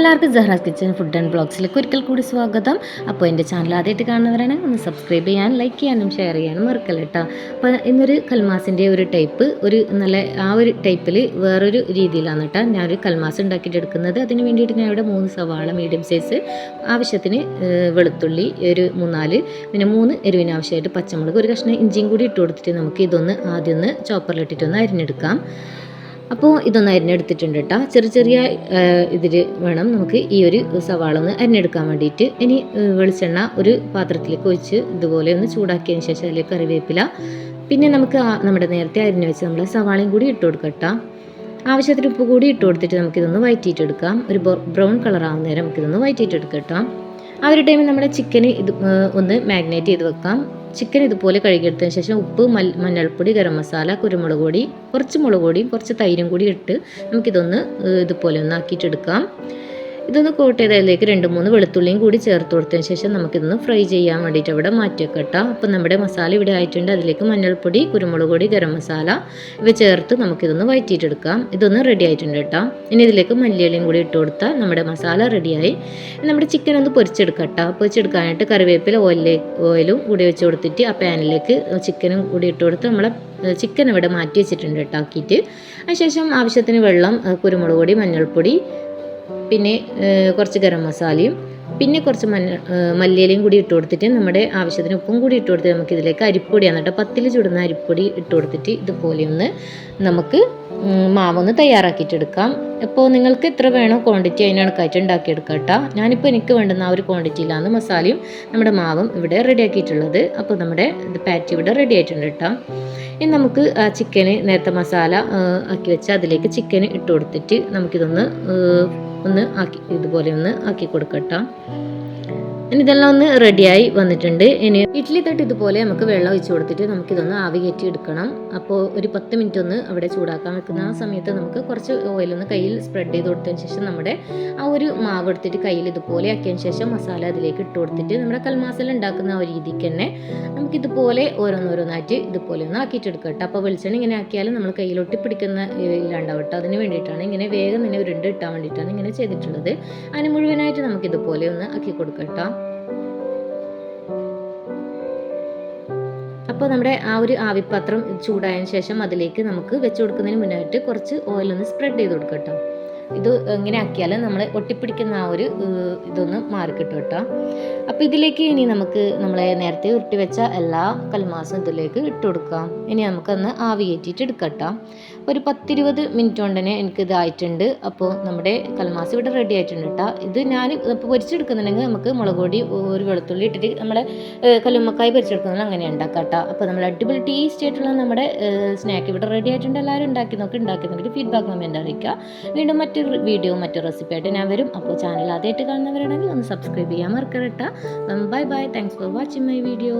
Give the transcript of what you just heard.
എല്ലാവർക്കും Jahras kitchen food and ബ്ലോഗ്സിലേക്ക് ഒരിക്കൽ കൂടി സ്വാഗതം. അപ്പോൾ എന്റെ ചാനൽ ആദ്യമായിട്ട് കാണുന്നവരാണ് ഒന്ന് സബ്സ്ക്രൈബ് ചെയ്യാൻ ലൈക്ക് ചെയ്യാനും ഷെയർ ചെയ്യാനും മറക്കല്ല കേട്ടോ അപ്പോൾ ഇന്നൊരു കൽമാസിന്റെ ഒരു ടൈപ്പ് ഒരു നല്ല ആ ഒരു ടൈപ്പിൽ വേറൊരു രീതിയിലാണ് കേട്ടോ ഒരു കൽമാസ് ഉണ്ടാക്കിയിട്ട് എടുക്കുന്നത്. അതിന് വേണ്ടിയിട്ട് ഞാൻ ഇവിടെ മൂന്ന് സവാള മീഡിയം സൈസ് ആവശ്യത്തിന് വെളുത്തുള്ളി ഒരു മൂന്നാൽ പിന്നെ മൂന്ന് എരിവിന് ആവശ്യമായിട്ട് പച്ചമുളക് ഒരു കഷ്ണം ഇഞ്ചിയും കൂടി ഇട്ട് കൊടുത്തിട്ട് നമുക്ക് ഇതൊന്ന് ആദ്യം ഒന്ന് ചോപ്പറിലിട്ടിട്ടൊന്ന് അരിഞ്ഞെടുക്കാം. അപ്പോൾ ഇതൊന്ന് അരിഞ്ഞെടുത്തിട്ടുണ്ട് കേട്ടോ ചെറിയ ചെറിയ ഇതിൽ വേണം നമുക്ക് ഈ ഒരു സവാള ഒന്ന് അരിഞ്ഞെടുക്കാൻ വേണ്ടിയിട്ട്. ഇനി വെളിച്ചെണ്ണ ഒരു പാത്രത്തിലേക്ക് ഒഴിച്ച് ഇതുപോലെ ഒന്ന് ചൂടാക്കിയതിന് ശേഷം അതിലേക്ക് കറിവേപ്പില. പിന്നെ നമുക്ക് നമ്മുടെ നേരത്തെ അരിഞ്ഞു വെച്ച് നമ്മൾ സവാളയും കൂടി ഇട്ട് കൊടുക്കട്ടോ ആവശ്യത്തിന് ഉപ്പ് കൂടി ഇട്ട് കൊടുത്തിട്ട് നമുക്കിതൊന്ന് വയറ്റിയിട്ടെടുക്കാം. ഒരു ബ്രൗൺ കളർ ആവുന്ന നേരം നമുക്കിതൊന്ന് വയറ്റിയിട്ടെടുക്കാം ആ ഒരു ടൈമിൽ നമ്മുടെ ചിക്കന് ഇത് ഒന്ന് മാഗ്നേറ്റ് ചെയ്ത് വെക്കാം. ചിക്കൻ ഇതുപോലെ കഴുകിയെടുത്തതിന് ശേഷം ഉപ്പ് മൽ മഞ്ഞൾപ്പൊടി ഗരം മസാല കുരുമുളക് പൊടി കുറച്ച് മുളക് പൊടിയും കുറച്ച് തൈരും കൂടി ഇട്ട് നമുക്കിതൊന്ന് ഇതുപോലെ ഒന്ന് ആക്കിയിട്ടെടുക്കാം. ഇതൊന്ന് കോട്ട് ചെയ്ത് അതിലേക്ക് രണ്ട് മൂന്ന് വെളുത്തുള്ളിയും കൂടി ചേർത്ത് കൊടുത്തതിന് ശേഷം നമുക്കിതൊന്ന് ഫ്രൈ ചെയ്യാൻ വേണ്ടിയിട്ട് അവിടെ മാറ്റി വെക്കട്ടോ അപ്പം നമ്മുടെ മസാല ഇവിടെ ആയിട്ടുണ്ട്. അതിലേക്ക് മഞ്ഞൾപ്പൊടി കുരുമുളക് പൊടി ഗരം മസാല ഇവ ചേർത്ത് നമുക്കിതൊന്ന് വയറ്റിയിട്ടെടുക്കാം. ഇതൊന്ന് റെഡി ആയിട്ടുണ്ട് കേട്ടോ. ഇനി ഇതിലേക്ക് മല്ലിയിലയും കൂടി ഇട്ട് കൊടുത്താൽ നമ്മുടെ മസാല റെഡിയായി നമ്മുടെ ചിക്കൻ ഒന്ന് പൊരിച്ചെടുക്കട്ടോ. പൊരിച്ചെടുക്കാനായിട്ട് കറിവേപ്പില ഓയിലേ ഓയിലും കൂടി വെച്ച് കൊടുത്തിട്ട് ആ പാനിലേക്ക് ചിക്കനും കൂടി ഇട്ട് കൊടുത്ത് നമ്മളെ ചിക്കൻ ഇവിടെ മാറ്റി വെച്ചിട്ടുണ്ട് കേട്ടോ ആക്കിയിട്ട്. അതിനുശേഷം ആവശ്യത്തിന് വെള്ളം കുരുമുളക് പൊടി മഞ്ഞൾപ്പൊടി പിന്നെ കുറച്ച് ഗരം മസാലയും പിന്നെ കുറച്ച് മഞ്ഞ മല്ലിയിലയും കൂടി ഇട്ട് കൊടുത്തിട്ട് നമ്മുടെ ആവശ്യത്തിന് ഉപ്പും കൂടി ഇട്ട് കൊടുത്തിട്ട് നമുക്ക് ഇതിലേക്ക് അരിപ്പൊടിയാണ് കേട്ടോ. പത്തിൽ ചുടുന്ന അരിപ്പൊടി ഇട്ട് കൊടുത്തിട്ട് ഇതുപോലെ ഒന്ന് നമുക്ക് മാവൊന്ന് തയ്യാറാക്കിയിട്ടെടുക്കാം. ഇപ്പോൾ നിങ്ങൾക്ക് എത്ര വേണോ ക്വാണ്ടിറ്റി അതിന് കണക്കായിട്ട് ഉണ്ടാക്കിയെടുക്കാം കേട്ടോ. ഞാനിപ്പോൾ എനിക്ക് വേണ്ടുന്ന ആ ഒരു ക്വാണ്ടിറ്റിയിലാണ് മസാലയും നമ്മുടെ മാവും ഇവിടെ റെഡിയാക്കിയിട്ടുള്ളത് അപ്പോൾ നമ്മുടെ പാറ്റി ഇവിടെ റെഡി ആയിട്ടുണ്ട് കേട്ടോ. ഇനി നമുക്ക് ആ ചിക്കന് നേരത്തെ മസാല ആക്കി വെച്ച് അതിലേക്ക് ചിക്കൻ ഇട്ട് കൊടുത്തിട്ട് നമുക്കിതൊന്ന് ഒന്ന് ആക്കി ഇതുപോലെ ഒന്ന് ആക്കി കൊടുക്കട്ടോ. ഇനി ഇതെല്ലാം ഒന്ന് റെഡിയായി വന്നിട്ടുണ്ട്. ഇനി ഇഡ്ഡലി തട്ട് ഇതുപോലെ നമുക്ക് വെള്ളം ഒഴിച്ച് കൊടുത്തിട്ട് നമുക്കിതൊന്ന് ആവി കയറ്റി എടുക്കണം. അപ്പോൾ ഒരു പത്ത് മിനിറ്റ് ഒന്ന് അവിടെ ചൂടാക്കാൻ വെക്കുന്ന ആ സമയത്ത് നമുക്ക് കുറച്ച് ഓയിലൊന്ന് കയ്യിൽ സ്പ്രെഡ് ചെയ്ത് കൊടുത്തതിന് ശേഷം നമ്മുടെ ആ ഒരു മാവ് എടുത്തിട്ട് കയ്യിൽ ഇതുപോലെ ആക്കിയതിന് ശേഷം മസാല അതിലേക്ക് ഇട്ട് കൊടുത്തിട്ട് നമ്മുടെ കൽമാസല ഉണ്ടാക്കുന്ന ആ രീതിക്ക് തന്നെ നമുക്കിതുപോലെ ഓരോന്നോരോന്നായിട്ട് ഇതുപോലെ ഒന്ന് ആക്കിയിട്ടെടുക്കാം കേട്ടോ. അപ്പോൾ വെളിച്ചെണ്ണ ഇങ്ങനെ ആക്കിയാലും നമ്മൾ കയ്യിൽ പിടിക്കുന്ന ഇല്ലാണ്ടാവും കേട്ടോ. അതിന് വേണ്ടിയിട്ടാണ് ഇങ്ങനെ വേഗം തന്നെ ഉരുണ്ട് ഇട്ടാൻ വേണ്ടിയിട്ടാണ് ഇങ്ങനെ ചെയ്തിട്ടുള്ളത്. അതിന് മുഴുവനായിട്ട് നമുക്ക് ഇതുപോലെ ഒന്ന് ആക്കി കൊടുക്കാം കേട്ടോ. അപ്പോൾ നമ്മുടെ ആ ഒരു ആവിപ്പാത്രം ചൂടായതിനു ശേഷം അതിലേക്ക് നമുക്ക് വെച്ച് കൊടുക്കുന്നതിന് മുന്നായിട്ട് കുറച്ച് ഓയിലൊന്ന് സ്പ്രെഡ് ചെയ്ത് കൊടുക്കുക കേട്ടോ. ഇത് എങ്ങനെ ആക്കിയാൽ നമ്മൾ ഒട്ടിപ്പിടിക്കുന്ന ആ ഒരു ഇതൊന്ന് മാറിക്കിട്ടും കേട്ടോ അപ്പോൾ ഇതിലേക്ക് ഇനി നമുക്ക് നമ്മളെ നേരത്തെ ഉരുട്ടി വെച്ച എല്ലാ കൽമാസും ഇതിലേക്ക് ഇട്ട് കൊടുക്കാം. ഇനി നമുക്കൊന്ന് ആവി കയറ്റിയിട്ട് എടുക്കാം കേട്ടോ. ഒരു പത്തിരുപത് മിനിറ്റ് കൊണ്ട് തന്നെ എനിക്ക് ഇതായിട്ടുണ്ട്. അപ്പോൾ നമ്മുടെ കൽമാസ് ഇവിടെ റെഡി ആയിട്ടുണ്ട് കേട്ടോ ഇത് ഞാൻ ഇപ്പോൾ പൊരിച്ചെടുക്കുന്നുണ്ടെങ്കിൽ നമുക്ക് മുളക് പൊടി ഒരു വെളുത്തുള്ളി ഇട്ടിട്ട് നമ്മുടെ കല്ലുമ്മക്കായി പൊരിച്ചെടുക്കുന്നത് അങ്ങനെ ഉണ്ടാക്കാം കേട്ടോ അപ്പോൾ നമ്മൾ അടിപൊളി ടേസ്റ്റ് ആയിട്ടുള്ള നമ്മുടെ സ്നാക്ക് ഇവിടെ റെഡി ആയിട്ടുണ്ട്. എല്ലാവരും ഉണ്ടാക്കി നോക്കി ഉണ്ടാക്കി നോക്കിയിട്ട് ഫീഡ്ബാക്ക് കമന്റ് അറിയിക്കുക. വീണ്ടും മറ്റൊരു വീഡിയോ മറ്റൊരു റെസിപ്പി ആയിട്ട് ഞാൻ വരും. അപ്പോൾ ചാനൽ ആദ്യമായിട്ട് കാണുന്നവരാണെങ്കിൽ ഒന്ന് സബ്സ്ക്രൈബ് ചെയ്യാൻ മറക്കരുത് കേട്ടോ bye bye thanks for watching my video